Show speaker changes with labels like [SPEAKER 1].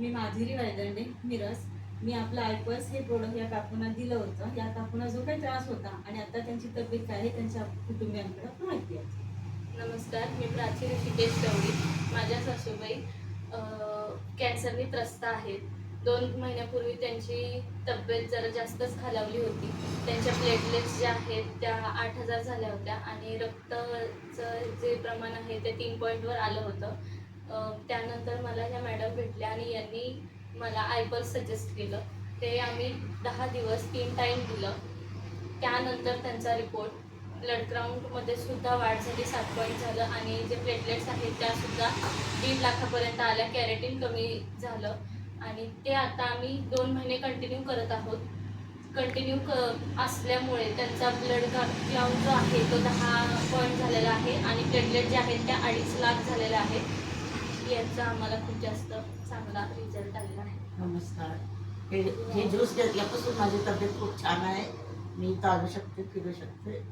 [SPEAKER 1] मी माधुरी वायदंडे मिरज. मी आपलं आयपल्स हे प्रोडक्ट या काकूंना दिलं होतं. या काकूंना जो काही त्रास होता आणि आता त्यांची तब्येत काय आहे त्यांच्या कुटुंबियांकडे माहिती आहे.
[SPEAKER 2] नमस्कार मी प्राची ऋषिकेश गवळी माझ्या सासूबाई कॅन्सरने त्रस्त आहेत. दोन महिन्यापूर्वी त्यांची तब्येत जरा जास्तच खालावली होती. त्यांच्या प्लेटलेट्स ज्या आहेत त्या आठ हजार झाल्या होत्या आणि रक्ताचं जे प्रमाण आहे ते तीन पॉईंटवर आलं होतं. त्या यांनी मला आयपल सजेस्ट केलं. ते आम्ही दहा दिवस तीन टाईम दिलं. त्यानंतर त्यांचा रिपोर्ट ब्लड ग्राउंडमध्ये सुद्धा वाढ झाली सात पॉईंट झालं आणि जे प्लेटलेट्स आहेत त्यासुद्धा दीड लाखापर्यंत आल्या. कॅरेटीन कमी झालं. आणि ते आता आम्ही दोन महिने कंटिन्यू करत आहोत. कंटिन्यू क असल्यामुळे त्यांचा ब्लड ग्राउंड जो आहे तो दहा पॉईंट झालेला आहे आणि प्लेटलेट जे आहेत त्या अडीच लाख झालेल्या आहेत. याचा आम्हाला खूप जास्त चांगला रिझल्ट आलेला आहे.
[SPEAKER 3] नमस्कार. हे हे ज्यूस घेतल्यापासून माझी तब्येत खूप छान आहे. मी चालू शकते फिरू शकते.